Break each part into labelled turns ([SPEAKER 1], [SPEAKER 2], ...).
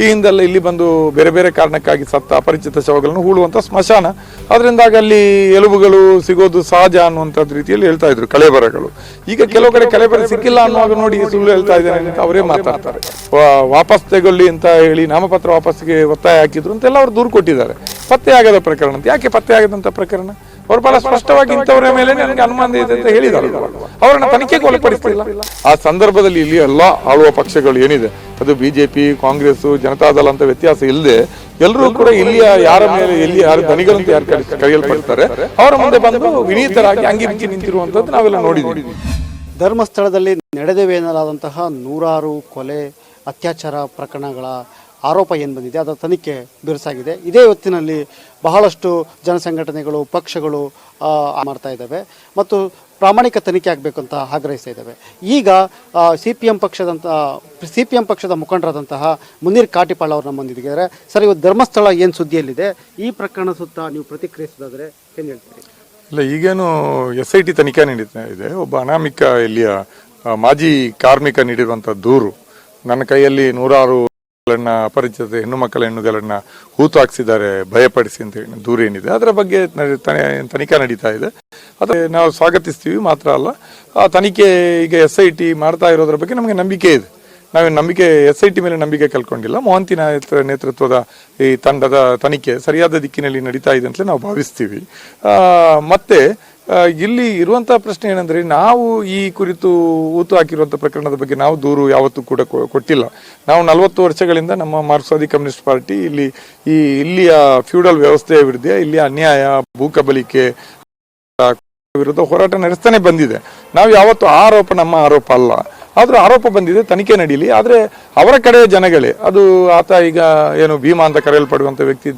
[SPEAKER 1] ಈ ಹಿಂದೆಲ್ಲ ಇಲ್ಲಿ ಬಂದು ಬೇರೆ ಬೇರೆ ಕಾರಣಕ್ಕಾಗಿ ಸತ್ತ ಅಪರಿಚಿತ ಶವಗಳನ್ನು ಹೂಳುವಂಥ ಸ್ಮಶಾನ. ಅದರಿಂದಾಗಿ ಅಲ್ಲಿ ಎಲುಬುಗಳು ಸಿಗೋದು ಸಹಜ ಅನ್ನುವಂಥದ್ದು ರೀತಿಯಲ್ಲಿ ಹೇಳ್ತಾ ಇದ್ರು ಕಳೆಬರಗಳು ಈಗ ಕೆಲವು ಕಡೆ ಕಳೆಬರ ಸಿಕ್ಕಿಲ್ಲ ಅನ್ನುವಾಗ ನೋಡಿ ಸುಳ್ಳು ಹೇಳ್ತಾ ಇದ್ದಾರೆ ಅಂತ ಅವರೇ ಮಾತಾಡ್ತಾರೆ. ವಾಪಸ್ ತೆಗೊಳ್ಳಿ ಅಂತ ಹೇಳಿ ನಾಮಪತ್ರ ವಾಪಸ್ಸಿಗೆ ಒತ್ತಾಯ ಹಾಕಿದ್ರು ಅಂತೆಲ್ಲ ಅವರು ದೂರು ಕೊಟ್ಟಿದ್ದಾರೆ. ಪತ್ತೆ ಆಗದ ಪ್ರಕರಣ ಅಂತ. ಯಾಕೆ ಪತ್ತೆ ಆಗದಂಥ ಪ್ರಕರಣ? ಅವರು ಬಹಳ ಸ್ಪಷ್ಟವಾಗಿ ಇಂಥವರ ಮೇಲೆ ನನಗೆ ಅನುಮಾನ ಇದೆ ಅಂತ ಹೇಳಿದ್ದಾರೆ. ಅವರನ್ನ ತನಿಖೆಗೆ ಒಳಪಡಿಸಲಿಲ್ಲ ಆ ಸಂದರ್ಭದಲ್ಲಿ ಇಲ್ಲಿ ಎಲ್ಲ ಆಳುವ ಪಕ್ಷಗಳು ಏನಿದೆ? ಅದು ಬಿಜೆಪಿ ಕಾಂಗ್ರೆಸ್ ಜನತಾದಳ ಅಂತ ವ್ಯತ್ಯಾಸ ಇಲ್ಲದೆ ಎಲ್ಲರೂ ಕೂಡ ಇಲ್ಲಿಯ ಯಾರ ಮೇಲೆ ಎಲ್ಲಿ ಯಾರು ಧನಿಗಳಂತ ಯಾರು ಕರೆ- ಕರೆಯಲ್ಪಡ್ತಾರೆ? ಅವರ ಮುಂದೆ ಬಂದು ವಿನೀತರಾಗಿ ಅಂಗಿ ಬಿಚ್ಚಿ ನಿಂತಿರುವಂತದ್ದು ನಾವೆಲ್ಲ ನೋಡಿದ್ದೀವಿ.
[SPEAKER 2] ಧರ್ಮಸ್ಥಳದಲ್ಲಿ ನಡೆದಿವೆ ಎನ್ನಲಾದಂತಹ ನೂರಾರು ಕೊಲೆ ಅತ್ಯಾಚಾರ ಪ್ರಕರಣಗಳ ಆರೋಪ ಏನು ಬಂದಿದೆ, ಅದರ ತನಿಖೆ ಬಿರುಸಾಗಿದೆ. ಇದೇ ಹೊತ್ತಿನಲ್ಲಿ ಬಹಳಷ್ಟು ಜನಸಂಘಟನೆಗಳು, ಪಕ್ಷಗಳು ಮಾಡ್ತಾ ಇದ್ದಾವೆ ಮತ್ತು ಪ್ರಾಮಾಣಿಕ ತನಿಖೆ ಆಗಬೇಕು ಅಂತ ಆಗ್ರಹಿಸ್ತಾ ಇದ್ದಾವೆ. ಈಗ ಸಿ ಪಿ ಎಂ ಪಕ್ಷದಂತ ಸಿ ಪಿ ಎಂ ಪಕ್ಷದ ಮುಖಂಡರಾದಂತಹ ಮುನೀರ್ ಕಾಟಿಪಾಳ್ ಅವ್ರು ನಮ್ಮ ಬಂದಿದ್ದಾರೆ. ಸರ್, ಇವತ್ತು ಧರ್ಮಸ್ಥಳ ಏನು ಸುದ್ದಿಯಲ್ಲಿದೆ? ಈ ಪ್ರಕರಣ ಸುತ್ತ ನೀವು ಪ್ರತಿಕ್ರಿಯಿಸೋದಾದರೆ ಏನು ಹೇಳ್ತೀರಿ?
[SPEAKER 1] ಇಲ್ಲ, ಈಗೇನು ಎಸ್ ಐ ಟಿ ತನಿಖೆ ನಡೀತಾ ಇದೆ. ಒಬ್ಬ ಅನಾಮಿಕ ಇಲ್ಲಿಯ ಮಾಜಿ ಕಾರ್ಮಿಕ ನೀಡಿರುವಂಥ ದೂರು. ನನ್ನ ಕೈಯಲ್ಲಿ ನೂರಾರು ಗಳನ್ನ ಅಪರಿಚಿತ ಹೆಣ್ಣು ಮಕ್ಕಳ ಹೆಣ್ಣುಗಳನ್ನ ಹೂತು ಹಾಕ್ಸಿದ್ದಾರೆ ಭಯಪಡಿಸಿ ಅಂತ ಹೇಳಿ ದೂರ ಏನಿದೆ. ಅದರ ಬಗ್ಗೆ ತನಿಖೆ ನಡೀತಾ ಇದೆ. ಅದೇ ನಾವು ಸ್ವಾಗತಿಸ್ತೀವಿ, ಮಾತ್ರ ಅಲ್ಲ. ಆ ತನಿಖೆ ಈಗ ಎಸ್ ಐ ಟಿ ಮಾಡ್ತಾ ಇರೋದ್ರ ಬಗ್ಗೆ ನಮಗೆ ನಂಬಿಕೆ ಇದೆ. ನಾವು ನಂಬಿಕೆ ಎಸ್ ಐ ಟಿ ಮೇಲೆ ನಂಬಿಕೆ ಕಲ್ಕೊಂಡಿಲ್ಲ ಮೋಹಂತಿ ನೇತೃ- ನೇತೃತ್ವದ ಈ ತಂಡದ ತನಿಖೆ ಸರಿಯಾದ ದಿಕ್ಕಿನಲ್ಲಿ ನಡೀತಾ ಇದೆ ಅಂತಲೇ ನಾವು ಭಾವಿಸ್ತೀವಿ. ಮತ್ತೆ ಇಲ್ಲಿ ಇರುವಂತಹ ಪ್ರಶ್ನೆ ಏನಂದ್ರೆ, ನಾವು ಈ ಕುರಿತು ಊತು ಹಾಕಿರುವಂತಹ ಪ್ರಕರಣದ ಬಗ್ಗೆ ನಾವು ದೂರು ಯಾವತ್ತೂ ಕೂಡ ಕೊಟ್ಟಿಲ್ಲ. ನಾವು ನಲವತ್ತು ವರ್ಷಗಳಿಂದ ನಮ್ಮ ಮಾರ್ಕ್ಸ್ವಾದಿ ಕಮ್ಯುನಿಸ್ಟ್ ಪಾರ್ಟಿ ಇಲ್ಲಿ, ಈ ಇಲ್ಲಿಯ ಫ್ಯೂಡಲ್ ವ್ಯವಸ್ಥೆಯ ವಿರುದ್ಧ, ಇಲ್ಲಿಯ ಅನ್ಯಾಯ ಭೂಕಬಲಿಕೆ ವಿರುದ್ಧ ಹೋರಾಟ ನಡೆಸ್ತಾನೆ ಬಂದಿದೆ. ನಾವು ಯಾವತ್ತು ಆರೋಪ, ನಮ್ಮ ಆರೋಪ ಅಲ್ಲ. ಆದ್ರೂ ಆರೋಪ ಬಂದಿದೆ, ತನಿಖೆ ನಡೀಲಿ. ಆದ್ರೆ ಅವರ ಕಡೆಯ ಜನಗಳೇ. ಅದು ಆತ ಈಗ ಏನು ಭೀಮಾ ಅಂತ ಕರೆಯಲ್ಪಡುವಂಥ ವ್ಯಕ್ತಿ,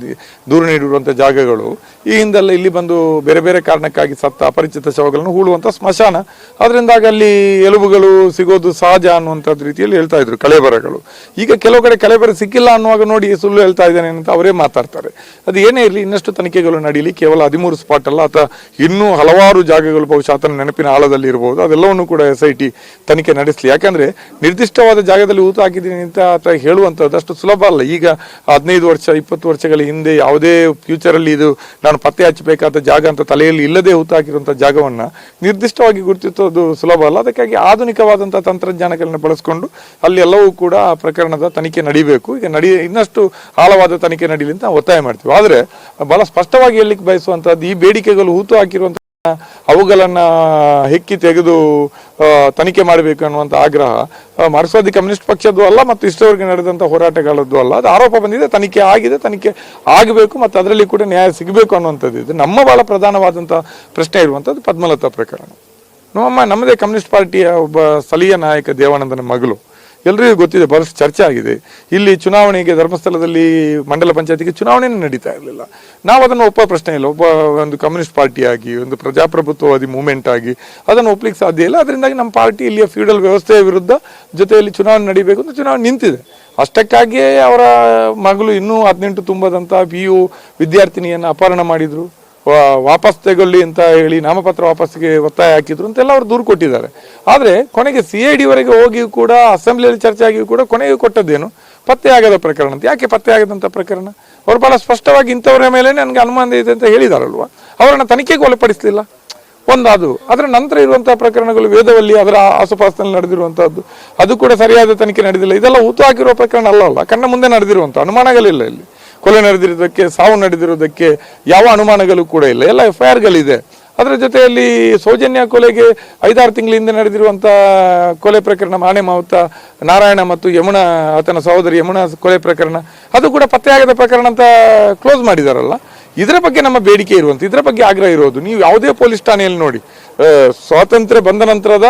[SPEAKER 1] ದೂರು ನೀಡಿರುವಂಥ ಜಾಗಗಳು. ಈ ಹಿಂದೆಲ್ಲ ಇಲ್ಲಿ ಬಂದು ಬೇರೆ ಬೇರೆ ಕಾರಣಕ್ಕಾಗಿ ಸತ್ತ ಅಪರಿಚಿತ ಶವಗಳನ್ನು ಹೂಳುವಂಥ ಸ್ಮಶಾನ. ಅದರಿಂದಾಗಿ ಅಲ್ಲಿ ಎಲುಬುಗಳು ಸಿಗೋದು ಸಹಜ ಅನ್ನುವಂಥದ್ದು ರೀತಿಯಲ್ಲಿ ಹೇಳ್ತಾ ಇದ್ರು ಕಳೆಬರಗಳು ಈಗ ಕೆಲವು ಕಡೆ ಕಳೆಬರ ಸಿಕ್ಕಿಲ್ಲ ಅನ್ನುವಾಗ ನೋಡಿ ಸುಳ್ಳು ಹೇಳ್ತಾ ಇದ್ದಾನೆ ಅಂತ ಅವರೇ ಮಾತಾಡ್ತಾರೆ. ಅದು ಏನೇ ಇರಲಿ, ಇನ್ನಷ್ಟು ತನಿಖೆಗಳು ನಡೀಲಿ. ಕೇವಲ ಹದಿಮೂರು ಸ್ಪಾಟ್ ಅಲ್ಲ ಅಥವಾ ಇನ್ನೂ ಹಲವಾರು ಜಾಗಗಳು ಬಹುಶಃ ಆತನ ನೆನಪಿನ ಆಳದಲ್ಲಿ ಇರಬಹುದು ಅದೆಲ್ಲವನ್ನು ಕೂಡ ಎಸ್ ಐ ಟಿ ತನಿಖೆ ನಡೆಸಲಿ. ಯಾಕಂದ್ರೆ ನಿರ್ದಿಷ್ಟವಾದ ಜಾಗದಲ್ಲಿ ಊತ ಹಾಕಿದ್ದೀನಿ ಅಂತ ಅಥವಾ ಹೇಳುವಂಥದ್ದು ಅಷ್ಟು ಸುಲಭ ಅಲ್ಲ. ಈಗ ಹದಿನೈದು ವರ್ಷ, ಇಪ್ಪತ್ತು ವರ್ಷಗಳ ಹಿಂದೆ ಯಾವುದೇ ಫ್ಯೂಚರಲ್ಲಿ ಇದು ನಾನು ಪತ್ತೆ ಹಚ್ಚಬೇಕಾದ ಜಾಗ ಅಂತ ತಲೆಯಲ್ಲಿ ಇಲ್ಲದೆ ಊತ ಜಾಗವನ್ನು ನಿರ್ದಿಷ್ಟವಾಗಿ ಗುರುತಿಸೋದು ಸುಲಭ ಅಲ್ಲ. ಅದಕ್ಕಾಗಿ ಆಧುನಿಕವಾದಂಥ ತಂತ್ರಜ್ಞಾನಗಳನ್ನು ಬಳಸ್ಕೊಂಡು ಅಲ್ಲಿ ಎಲ್ಲವೂ ಕೂಡ ಆ ಪ್ರಕರಣದ ತನಿಖೆ ನಡಿಬೇಕು. ಈಗ ನಡಿ, ಇನ್ನಷ್ಟು ಆಳವಾದ ತನಿಖೆ ನಡೀಲಿ ಅಂತ ಒತ್ತಾಯ ಮಾಡ್ತೀವಿ. ಆದರೆ ಬಹಳ ಸ್ಪಷ್ಟವಾಗಿ ಹೇಳಲಿಕ್ಕೆ ಬಯಸುವಂಥದ್ದು ಈ ಬೇಡಿಕೆಗಳು ಹೂತು ಹಾಕಿರುವಂತ ಅವುಗಳನ್ನ ಹೆಕ್ಕಿ ತೆಗೆದು ತನಿಖೆ ಮಾಡಬೇಕು ಅನ್ನುವಂತ ಆಗ್ರಹ ಮಾರ್ಕ್ಸ್ವಾದಿ ಕಮ್ಯುನಿಸ್ಟ್ ಪಕ್ಷದ್ದು ಅಲ್ಲ ಮತ್ತು ಇಷ್ಟವರೆಗೆ ನಡೆದಂತ ಹೋರಾಟಗಳದ್ದು ಅಲ್ಲ. ಅದು ಆರೋಪ ಬಂದಿದೆ, ತನಿಖೆ ಆಗಿದೆ, ತನಿಖೆ ಆಗಬೇಕು ಮತ್ತು ಅದರಲ್ಲಿ ಕೂಡ ನ್ಯಾಯ ಸಿಗಬೇಕು ಅನ್ನುವಂಥದ್ದು ಇದು. ನಮ್ಮ ಭಾಳ ಪ್ರಧಾನವಾದಂಥ ಪ್ರಶ್ನೆ ಇರುವಂಥದ್ದು ಪದ್ಮಲತಾ ಪ್ರಕರಣ. ನಮ್ಮ, ನಮ್ಮದೇ ಕಮ್ಯುನಿಸ್ಟ್ ಪಾರ್ಟಿಯ ಒಬ್ಬ ಸ್ಥಳೀಯ ನಾಯಕ ದೇವಾನಂದನ ಮಗಳು. ಎಲ್ರಿಗೂ ಗೊತ್ತಿದೆ, ಬಹಳಷ್ಟು ಚರ್ಚೆ ಆಗಿದೆ. ಇಲ್ಲಿ ಚುನಾವಣೆಗೆ ಧರ್ಮಸ್ಥಳದಲ್ಲಿ ಮಂಡಲ ಪಂಚಾಯತಿಗೆ ಚುನಾವಣೆ ನಡೀತಾ ಇರಲಿಲ್ಲ. ನಾವು ಅದನ್ನು ಒಪ್ಪ ಪ್ರಶ್ನೆ ಇಲ್ಲ. ಒಬ್ಬ ಒಂದು ಕಮ್ಯುನಿಸ್ಟ್ ಪಾರ್ಟಿಯಾಗಿ ಒಂದು ಪ್ರಜಾಪ್ರಭುತ್ವವಾದಿ ಮೂವ್ಮೆಂಟ್ ಆಗಿ ಅದನ್ನು ಒಪ್ಲಿಕ್ಕೆ ಸಾಧ್ಯ ಇಲ್ಲ. ಅದರಿಂದಾಗಿ ನಮ್ಮ ಪಾರ್ಟಿ ಇಲ್ಲಿಯ ಫ್ಯೂಡಲ್ ವ್ಯವಸ್ಥೆಯ ವಿರುದ್ಧ ಜೊತೆಯಲ್ಲಿ ಚುನಾವಣೆ ನಡೀಬೇಕು ಅಂತ ಚುನಾವಣೆ ನಿಂತಿದೆ. ಅಷ್ಟಕ್ಕಾಗಿಯೇ ಅವರ ಮಗಳು ಇನ್ನೂ ಹದಿನೆಂಟು ತುಂಬದಂತ ಪಿ ಯು ವಿದ್ಯಾರ್ಥಿನಿಯನ್ನು ಅಪಹರಣ ಮಾಡಿದ್ರು. ವಾಪಸ್ ತೆಗೊಳ್ಳಿ ಅಂತ ಹೇಳಿ ನಾಮಪತ್ರ ವಾಪಸ್ಸಿಗೆ ಒತ್ತಾಯ ಹಾಕಿದ್ರು ಅಂತೆಲ್ಲ ಅವರು ದೂರು ಕೊಟ್ಟಿದ್ದಾರೆ. ಆದರೆ ಕೊನೆಗೆ ಸಿ ಐ ಡಿವರೆಗೆ ಹೋಗಿಯೂ ಹೋಗಿ ಕೂಡ, ಅಸೆಂಬ್ಲಿಯಲ್ಲಿ ಚರ್ಚೆ ಆಗಿಯೂ ಕೂಡ ಕೊನೆಗೆ ಕೊಟ್ಟದ್ದೇನು? ಪತ್ತೆ ಆಗದ ಪ್ರಕರಣ ಅಂತ. ಯಾಕೆ ಪತ್ತೆ ಆಗದಂಥ ಪ್ರಕರಣ? ಅವರು ಬಹಳ ಸ್ಪಷ್ಟವಾಗಿ ಇಂಥವರ ಮೇಲೆ ನನಗೆ ಅನುಮಾನ ಇದೆ ಅಂತ ಹೇಳಿದಾರಲ್ವ? ಅವರನ್ನು ತನಿಖೆಗೆ ಒಳಪಡಿಸಲಿಲ್ಲ. ಒಂದು ಅದು ಅದರ ನಂತರ ಇರುವಂತಹ ಪ್ರಕರಣಗಳು ವೇದವಲ್ಲಿ ಅದರ ಆಸುಪಾಸಿನಲ್ಲಿ ನಡೆದಿರುವಂತಹದ್ದು. ಅದು ಕೂಡ ಸರಿಯಾದ ತನಿಖೆ ನಡೆದಿಲ್ಲ. ಇದೆಲ್ಲ ಹೂತು ಹಾಕಿರುವ ಪ್ರಕರಣ ಅಲ್ಲ ಅಲ್ಲ. ಕಣ್ಣ ಮುಂದೆ ನಡೆದಿರುವಂಥ ಅನುಮಾನಗಳಿಲ್ಲ ಇಲ್ಲಿ. ಕೊಲೆ ನಡೆದಿರೋದಕ್ಕೆ, ಸಾವು ನಡೆದಿರೋದಕ್ಕೆ ಯಾವ ಅನುಮಾನಗಳು ಕೂಡ ಇಲ್ಲ. ಎಲ್ಲ ಎಫ್ ಐ ಆರ್ಗಳಿದೆ ಅದರ ಜೊತೆಯಲ್ಲಿ ಸೌಜನ್ಯ ಕೊಲೆಗೆ ಐದಾರು ತಿಂಗಳಿಂದ ನಡೆದಿರುವಂಥ ಕೊಲೆ ಪ್ರಕರಣ ಮಾಣೆ ಮಾವುತ, ನಾರಾಯಣ ಮತ್ತು ಯಮುನಾ, ಆತನ ಸಹೋದರಿ ಯಮುನಾ ಕೊಲೆ ಪ್ರಕರಣ, ಅದು ಕೂಡ ಪತ್ತೆಯಾಗದ ಪ್ರಕರಣ ಅಂತ ಕ್ಲೋಸ್ ಮಾಡಿದಾರಲ್ಲ. ಇದರ ಬಗ್ಗೆ ನಮ್ಮ ಬೇಡಿಕೆ ಇರುವಂಥ ಇದರ ಬಗ್ಗೆ ಆಗ್ರಹ ಇರೋದು. ನೀವು ಯಾವುದೇ ಪೊಲೀಸ್ ಠಾಣೆಯಲ್ಲಿ ನೋಡಿ ಸ್ವಾತಂತ್ರ್ಯ ಬಂದ ನಂತರದ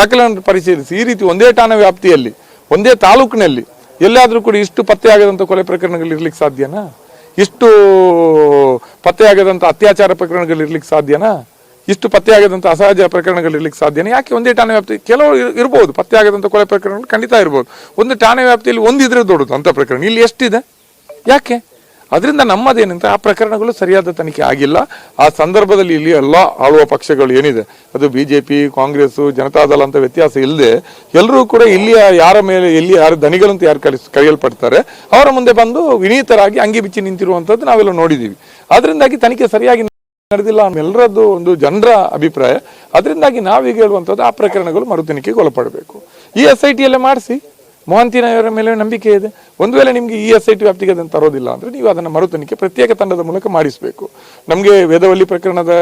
[SPEAKER 1] ದಾಖಲೆಯನ್ನು ಪರಿಶೀಲಿಸಿ. ಈ ರೀತಿ ಒಂದೇ ಠಾಣೆ ವ್ಯಾಪ್ತಿಯಲ್ಲಿ, ಒಂದೇ ತಾಲೂಕಿನಲ್ಲಿ ಎಲ್ಲಾದ್ರೂ ಕೂಡ ಇಷ್ಟು ಪತ್ತೆಯಾಗದಂಥ ಕೊಲೆ ಪ್ರಕರಣಗಳು ಇರ್ಲಿಕ್ಕೆ ಸಾಧ್ಯನಾ? ಇಷ್ಟು ಪತ್ತೆಯಾಗದಂಥ ಅತ್ಯಾಚಾರ ಪ್ರಕರಣಗಳು ಇರ್ಲಿಕ್ಕೆ ಸಾಧ್ಯನಾ? ಇಷ್ಟು ಪತ್ತೆಯಾಗದಂಥ ಅಸಹಜ ಪ್ರಕರಣಗಳು ಇರ್ಲಿಕ್ಕೆ ಸಾಧ್ಯನಾ? ಯಾಕೆ ಒಂದೇ ಠಾಣೆ ವ್ಯಾಪ್ತಿ ಕೆಲವು ಇರಬಹುದು ಇರ್ಬೋದು ಪತ್ತೆಯಾಗದಂತ ಕೊಲೆ ಪ್ರಕರಣಗಳು ಖಂಡಿತ ಇರ್ಬೋದು. ಒಂದು ಠಾಣೆ ವ್ಯಾಪ್ತಿಯಲ್ಲಿ ಒಂದಿದ್ರೆ ದೊಡ್ಡದು ಅಂತ ಪ್ರಕರಣ. ಇಲ್ಲಿ ಎಷ್ಟಿದೆ? ಯಾಕೆ? ಅದರಿಂದ ನಮ್ಮದೇನಂತ ಆ ಪ್ರಕರಣಗಳು ಸರಿಯಾದ ತನಿಖೆ ಆಗಿಲ್ಲ. ಆ ಸಂದರ್ಭದಲ್ಲಿ ಇಲ್ಲಿ ಎಲ್ಲ ಆಳುವ ಪಕ್ಷಗಳು ಏನಿದೆ? ಅದು B J P Congress Janata Dal ಅಂತ ವ್ಯತ್ಯಾಸ ಇಲ್ಲದೆ ಎಲ್ಲರೂ ಕೂಡ ಇಲ್ಲಿಯ ಯಾರ ಮೇಲೆ ಇಲ್ಲಿ ಯಾರು ಯಾರು ಕರೆಸ್ ಕರೆಯಲ್ಪಡ್ತಾರೆ. ಅವರ ಮುಂದೆ ಬಂದು ವಿನೀತರಾಗಿ ಅಂಗಿ ಬಿಚ್ಚಿ ನಿಂತಿರುವಂಥದ್ದು ನಾವೆಲ್ಲ ನೋಡಿದ್ದೀವಿ. ಅದರಿಂದಾಗಿ ತನಿಖೆ ಸರಿಯಾಗಿ ನಡೆದಿಲ್ಲ ಎಲ್ಲರದ್ದು ಒಂದು ಜನರ ಅಭಿಪ್ರಾಯ. ಅದರಿಂದಾಗಿ ನಾವೀಗ ಹೇಳುವಂಥದ್ದು ಆ ಪ್ರಕರಣಗಳು ಮರು ತನಿಖೆಗೆ ಒಳಪಡಬೇಕು. ಈ ಎಸ್ ಐ ಟಿಯಲ್ಲೇ ಮಾಡಿಸಿ. ಮೊಹಂತಿನವರ ಮೇಲೆ ನಂಬಿಕೆ ಇದೆ. ಒಂದು ವೇಳೆ ನಿಮಗೆ ಇ ಎಸ್ ಐ ಟಿ ವ್ಯಾಪ್ತಿಗೆ ಅದನ್ನು ತರೋದಿಲ್ಲ ಅಂದರೆ ನೀವು ಅದನ್ನು ಮರು ತನಿಖೆ ಪ್ರತ್ಯೇಕ ತಂಡದ ಮೂಲಕ ಮಾಡಿಸಬೇಕು. ನಮಗೆ ವೇದವಲ್ಲಿ ಪ್ರಕರಣದ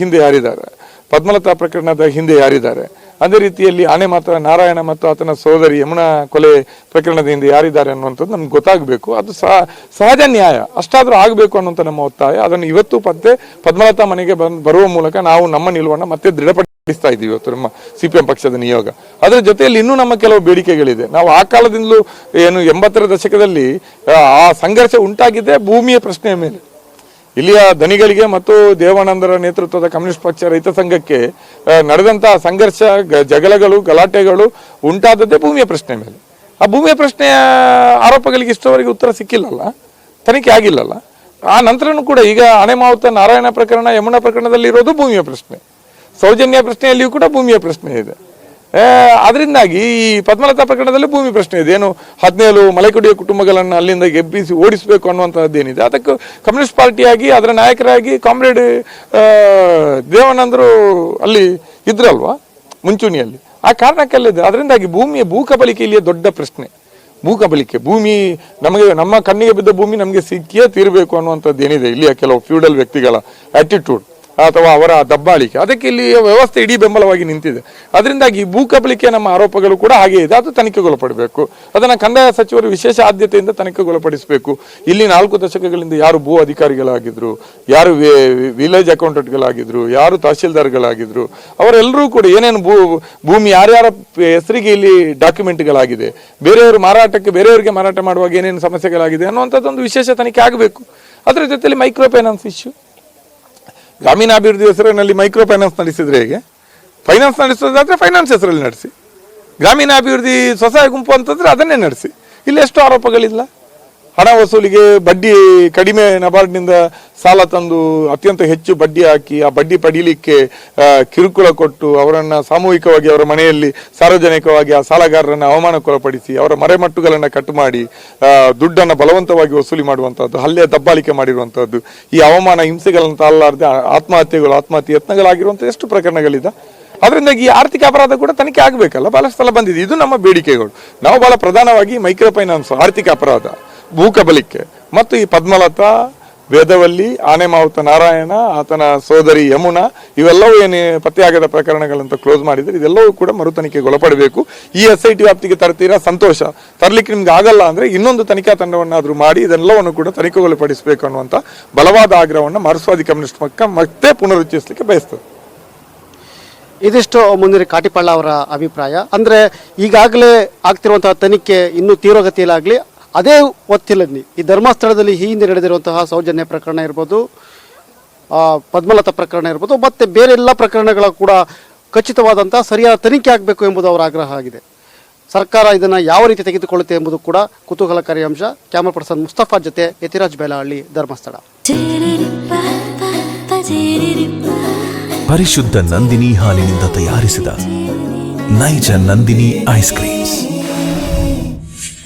[SPEAKER 1] ಹಿಂದೆ ಯಾರಿದ್ದಾರೆ? ಪದ್ಮಲತಾ ಪ್ರಕರಣದ ಹಿಂದೆ ಯಾರಿದ್ದಾರೆ? ಅದೇ ರೀತಿಯಲ್ಲಿ ಆನೆ ಮಾತ್ರ, ನಾರಾಯಣ ಮತ್ತು ಆತನ ಸೋದರಿ ಯಮುನಾ ಕೊಲೆ ಪ್ರಕರಣದ ಹಿಂದೆ ಯಾರಿದ್ದಾರೆ ಅನ್ನುವಂಥದ್ದು ನಮ್ಗೆ ಗೊತ್ತಾಗಬೇಕು. ಅದು ಸಹ, ಸಹಜ ನ್ಯಾಯ. ಅಷ್ಟಾದರೂ ಆಗಬೇಕು ಅನ್ನುವಂಥ ನಮ್ಮ ಒತ್ತಾಯ. ಅದನ್ನು ಇವತ್ತು ಪತ್ತೆ ಪದ್ಮಲತಾ ಮನೆಗೆ ಬರುವ ಮೂಲಕ ನಾವು ನಮ್ಮ ನಿಲುವನ್ನು ಮತ್ತೆ ದೃಢಪಡಿಸ್ತಾ ಇದ್ದೀವಿ ಇವತ್ತು ನಮ್ಮ ಸಿ ಪಿ ಎಂ ಪಕ್ಷದ ನಿಯೋಗ ಅದರ ಜೊತೆಯಲ್ಲಿ ಇನ್ನೂ ನಮ್ಮ ಕೆಲವು ಬೇಡಿಕೆಗಳಿದೆ. ನಾವು ಆ ಕಾಲದಿಂದಲೂ ಏನು ಎಂಬತ್ತರ ದಶಕದಲ್ಲಿ ಆ, ಸಂಘರ್ಷ ಉಂಟಾಗಿದೆ ಭೂಮಿಯ ಪ್ರಶ್ನೆಯ ಮೇಲೆ. ಇಲ್ಲಿಯ ದನಿಗಳಿಗೆ ಮತ್ತು ದೇವಾನಂದರ ನೇತೃತ್ವದ ಕಮ್ಯುನಿಸ್ಟ್ ಪಕ್ಷ ರೈತ ಸಂಘಕ್ಕೆ ನಡೆದಂತಹ ಸಂಘರ್ಷ ಜಗಳಗಳು ಗಲಾಟೆಗಳು ಉಂಟಾದದ್ದೇ ಭೂಮಿಯ ಪ್ರಶ್ನೆ ಮೇಲೆ. ಆ ಭೂಮಿಯ ಪ್ರಶ್ನೆಯ ಆರೋಪಗಳಿಗೆ ಇಷ್ಟವರೆಗೆ ಉತ್ತರ ಸಿಕ್ಕಿಲ್ಲಲ್ಲ? ತನಿಖೆ ಆಗಿಲ್ಲಲ್ಲ? ಆ ನಂತರನೂ ಕೂಡ ಈಗ ಅಣೆಮಾವುತ ನಾರಾಯಣ ಪ್ರಕರಣ ಯಮುನಾ ಪ್ರಕರಣದಲ್ಲಿ ಇರೋದು ಭೂಮಿಯ ಪ್ರಶ್ನೆ. ಸೌಜನ್ಯ ಪ್ರಶ್ನೆಯಲ್ಲಿಯೂ ಕೂಡ ಭೂಮಿಯ ಪ್ರಶ್ನೆ ಇದೆ. ಅದರಿಂದಾಗಿ ಈ ಪದ್ಮಲತಾ ಪ್ರಕರಣದಲ್ಲಿ ಭೂಮಿ ಪ್ರಶ್ನೆ ಇದೆ. ಏನು ಹದಿನೇಳು ಮಲೆಕುಡಿಯ ಕುಟುಂಬಗಳನ್ನು ಅಲ್ಲಿಂದ ಎಬ್ಬಿಸಿ ಓಡಿಸಬೇಕು ಅನ್ನುವಂಥದ್ದು ಏನಿದೆ ಅದಕ್ಕೆ ಕಮ್ಯುನಿಸ್ಟ್ ಪಾರ್ಟಿಯಾಗಿ ಅದರ ನಾಯಕರಾಗಿ ಕಾಮ್ರೇಡ್ ದೇವನಂದರು ದೇವಾನಂದರು ಅಲ್ಲಿ ಇದ್ರಲ್ವಾ? ಮುಂಚೂಣಿಯಲ್ಲಿ. ಆ ಕಾರಣಕ್ಕಲ್ಲಿದೆ ಅದರಿಂದಾಗಿ ಭೂಮಿಯ ಭೂಕಬಲಿಕೆ ಇಲ್ಲಿಯ ದೊಡ್ಡ ಪ್ರಶ್ನೆ. ಭೂಕಬಲಿಕೆ ಭೂಮಿ ನಮಗೆ, ನಮ್ಮ ಕಣ್ಣಿಗೆ ಬಿದ್ದ ಭೂಮಿ ನಮಗೆ ಸಿಕ್ಕಿಯೇ ತೀರಬೇಕು ಅನ್ನುವಂಥದ್ದು ಏನಿದೆ ಇಲ್ಲಿಯ ಕೆಲವು ಫ್ಯೂಡಲ್ ವ್ಯಕ್ತಿಗಳ ಆಟಿಟ್ಯೂಡ್ ಅಥವಾ ಅವರ ದಬ್ಬಾಳಿಕೆ, ಅದಕ್ಕೆ ಇಲ್ಲಿ ವ್ಯವಸ್ಥೆ ಇಡೀ ಬೆಂಬಲವಾಗಿ ನಿಂತಿದೆ. ಅದರಿಂದಾಗಿ ಭೂ ಕಬಳಿಕೆ ನಮ್ಮ ಆರೋಪಗಳು ಕೂಡ ಹಾಗೆ ಇದೆ. ಅದು ತನಿಖೆಗೊಳಪಡಬೇಕು. ಅದನ್ನು ಕಂದಾಯ ಸಚಿವರು ವಿಶೇಷ ಆದ್ಯತೆಯಿಂದ ತನಿಖೆಗೊಳಪಡಿಸಬೇಕು. ಇಲ್ಲಿ ನಾಲ್ಕು ದಶಕಗಳಿಂದ ಯಾರು ಭೂ ಅಧಿಕಾರಿಗಳಾಗಿದ್ರು, ಯಾರು ವಿಲೇಜ್ ಅಕೌಂಟೆಂಟ್ಗಳಾಗಿದ್ರು ಯಾರು ತಹಶೀಲ್ದಾರ್ಗಳಾಗಿದ್ದರು ಅವರೆಲ್ಲರೂ ಕೂಡ ಏನೇನು ಭೂ, ಭೂಮಿ ಯಾರ್ಯಾರ ಹೆಸರಿಗೆ ಇಲ್ಲಿ ಡಾಕ್ಯುಮೆಂಟ್ಗಳಾಗಿದೆ, ಬೇರೆಯವರು ಮಾರಾಟಕ್ಕೆ, ಬೇರೆಯವರಿಗೆ ಮಾರಾಟ ಮಾಡುವಾಗ ಏನೇನು ಸಮಸ್ಯೆಗಳಾಗಿದೆ ಅನ್ನುವಂಥದ್ದೊಂದು ವಿಶೇಷ ತನಿಖೆ ಆಗಬೇಕು. ಅದರ ಜೊತೆಯಲ್ಲಿ ಮೈಕ್ರೋ ಫೈನಾನ್ಸ್ ಇಶ್ಯೂ ಗ್ರಾಮೀಣಾಭಿವೃದ್ಧಿ ಹೆಸರಿನಲ್ಲಿ ಮೈಕ್ರೋ ಫೈನಾನ್ಸ್ ನಡೆಸಿದ್ರೆ ಹೇಗೆ? ಫೈನಾನ್ಸ್ ನಡೆಸೋದಾದ್ರೆ ಫೈನಾನ್ಸ್ ಹೆಸರಲ್ಲಿ ನಡೆಸಿ. ಗ್ರಾಮೀಣಾಭಿವೃದ್ಧಿ ಸ್ವಸಹಾಯ ಗುಂಪು ಅಂತಂದ್ರೆ ಅದನ್ನೇ ನಡೆಸಿ. ಇಲ್ಲಿ ಎಷ್ಟು ಆರೋಪಗಳಿಲ್ಲ? ಹಣ ವಸೂಲಿಗೆ ಬಡ್ಡಿ ಕಡಿಮೆ ನಬಾರ್ಡ್ನಿಂದ ಸಾಲ ತಂದು ಅತ್ಯಂತ ಹೆಚ್ಚು ಬಡ್ಡಿ ಹಾಕಿ ಆ ಬಡ್ಡಿ ಪಡೀಲಿಕ್ಕೆ ಕಿರುಕುಳ ಕೊಟ್ಟು ಅವರನ್ನು ಸಾಮೂಹಿಕವಾಗಿ ಅವರ ಮನೆಯಲ್ಲಿ ಸಾರ್ವಜನಿಕವಾಗಿ ಆ ಸಾಲಗಾರರನ್ನು ಅವಮಾನಕ್ಕೊಳಪಡಿಸಿ ಅವರ ಮರೆಮಟ್ಟುಗಳನ್ನು ಕಟ್ ಮಾಡಿ ದುಡ್ಡನ್ನು ಬಲವಂತವಾಗಿ ವಸೂಲಿ ಮಾಡುವಂಥದ್ದು ಹಲ್ಲೆ ದಬ್ಬಾಳಿಕೆ ಮಾಡಿರುವಂಥದ್ದು ಈ ಅವಮಾನ ಹಿಂಸೆಗಳನ್ನು ತಾಳಲಾರದೆ ಆತ್ಮಹತ್ಯೆಗಳು, ಆತ್ಮಹತ್ಯೆ ಯತ್ನಗಳಾಗಿರುವಂಥ ಎಷ್ಟು ಪ್ರಕರಣಗಳಿದೆ? ಅದರಿಂದಾಗಿ ಈ ಆರ್ಥಿಕ ಅಪರಾಧ ಕೂಡ ತನಿಖೆ ಆಗಬೇಕಲ್ಲ, ಬಹಳಷ್ಟು ಸಲ ಬಂದಿದೆ. ಇದು ನಮ್ಮ ಬೇಡಿಕೆಗಳು. ನಾವು ಬಹಳ ಪ್ರಧಾನವಾಗಿ ಮೈಕ್ರೋ ಫೈನಾನ್ಸ್ ಆರ್ಥಿಕ ಅಪರಾಧ. ಭೂಕಬಲಿಕೆ ಮತ್ತು ಈ ಪದ್ಮಲತಾ, ವೇದವಲ್ಲಿ, ಆನೆಮಾವುತ ನಾರಾಯಣ, ಆತನ ಸೋದರಿ ಯಮುನಾ, ಇವೆಲ್ಲವೂ ಏನು ಪತ್ತೆಯಾಗದ ಪ್ರಕರಣಗಳಂತ ಕ್ಲೋಸ್ ಮಾಡಿದ್ರೆ ಇದೆಲ್ಲವೂ ಕೂಡ ಮರು ತನಿಖೆಗೆ ಒಳಪಡಬೇಕು ಈ ಎಸ್ ಐ ಟಿ ವ್ಯಾಪ್ತಿಗೆ ತರ್ತೀರಾ? ಸಂತೋಷ. ತರಲಿಕ್ಕೆ ನಿಮ್ಗೆ ಆಗಲ್ಲ ಅಂದ್ರೆ ಇನ್ನೊಂದು ತನಿಖಾ ತಂಡವನ್ನಾದರೂ ಮಾಡಿ ಇದೆಲ್ಲವನ್ನು ಕೂಡ ತನಿಖೆಗೊಳಪಡಿಸಬೇಕು ಅನ್ನುವಂಥ ಬಲವಾದ ಆಗ್ರಹವನ್ನು ಮಾರ್ಕ್ಸ್ವಾದಿ ಕಮ್ಯುನಿಸ್ಟ್ ಪಕ್ಷ ಮತ್ತೆ ಪುನರುಚ್ಚರಿಸಲಿಕ್ಕೆ ಬಯಸ್ತದೆ.
[SPEAKER 2] ಇದಿಷ್ಟು ಮುಂದಿನ ಕಾಟಿಪಳ್ಳ ಅವರ ಅಭಿಪ್ರಾಯ. ಅಂದ್ರೆ ಈಗಾಗಲೇ ಆಗ್ತಿರುವಂತಹ ತನಿಖೆ ಇನ್ನೂ ತೀವ್ರಗತಿಯಲ್ಲಾಗಲಿ ಅದೇ ಒತ್ತಿನಲ್ಲಿ ಈ ಧರ್ಮಸ್ಥಳದಲ್ಲಿ ಈ ಹಿಂದೆ ನಡೆದಿರುವಂತಹ ಸೌಜನ್ಯ ಪ್ರಕರಣ ಇರ್ಬೋದು ಪದ್ಮಲತಾ ಪ್ರಕರಣ ಇರ್ಬೋದು, ಮತ್ತು ಬೇರೆ ಎಲ್ಲ ಪ್ರಕರಣಗಳ ಕೂಡ ಖಚಿತವಾದಂಥ ಸರಿಯಾದ ತನಿಖೆ ಆಗಬೇಕು ಎಂಬುದು ಅವರ ಆಗ್ರಹ ಆಗಿದೆ. ಸರ್ಕಾರ ಇದನ್ನು ಯಾವ ರೀತಿ ತೆಗೆದುಕೊಳ್ಳುತ್ತೆ ಎಂಬುದು ಕೂಡ ಕುತೂಹಲಕಾರಿ ಅಂಶ. ಕ್ಯಾಮರಾ ಪರ್ಸನ್ ಮುಸ್ತಫಾ ಜೊತೆ ಯತಿರಾಜ್ ಬೇಲಹಳ್ಳಿ ಧರ್ಮಸ್ಥಳ.
[SPEAKER 3] ಪರಿಶುದ್ಧ ನಂದಿನಿ ಹಾಲಿನಿಂದ ತಯಾರಿಸಿದ ನೈಜ ನಂದಿನಿ ಐಸ್ ಕ್ರೀಮ್ಸ್.